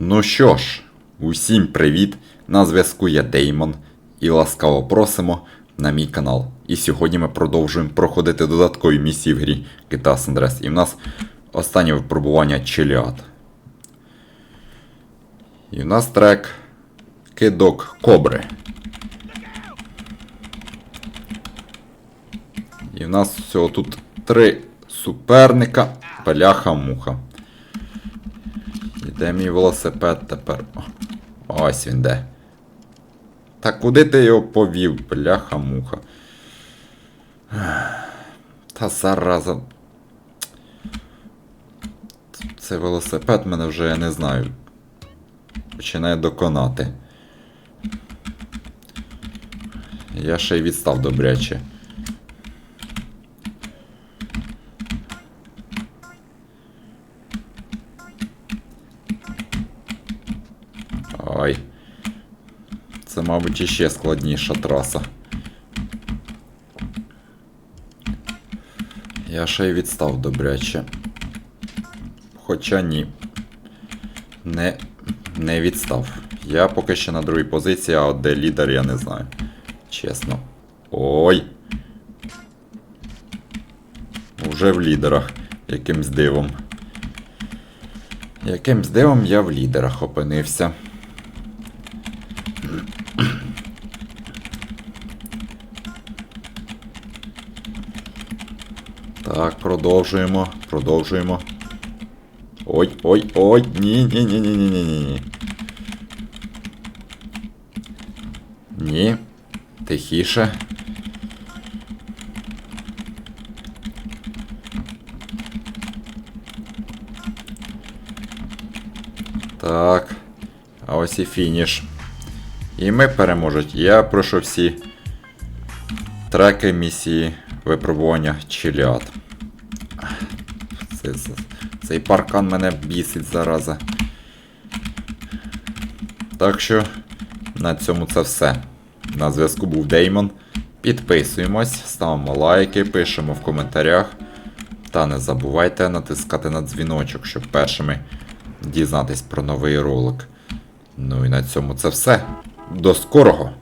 Ну що ж, усім привіт! На зв'язку я Деймон і ласкаво просимо на мій канал. І сьогодні ми продовжуємо проходити додаткові місії в грі San Andreas. І в нас останнє випробування Челіат. І в нас трек Кидок Кобри. І в нас всього тут три суперника, бляха-муха. І де мій велосипед тепер? Ось він де. Та куди ти його повів, бляха-муха? Та зараза. Це велосипед мене вже я не знаю. Починає доконати. Я ще й відстав добряче. Ой. Це, мабуть, іще складніша траса. Я ще й відстав добряче. Хоча ні. Не, не відстав. Я поки що на другій позиції, а от де лідер, я не знаю. Чесно. Ой. Уже в лідерах. Якимсь дивом. Якимсь дивом я в лідерах опинився. Так, продовжуємо, продовжуємо. Ой-ой-ой, ні-ні-ні-ні-ні-ні-ні. Ні. Тихіше. Так. А ось і фініш. І ми переможуть. Я пройшов всі треки місії випробування Чиліат. Це, це, цей паркан мене бісить зараза. Так що на цьому це все. На зв'язку був Деймон. Підписуємось, ставимо лайки, пишемо в коментарях. Та не забувайте натискати на дзвіночок, щоб першими дізнатись про новий ролик. Ну і на цьому це все. До скорого!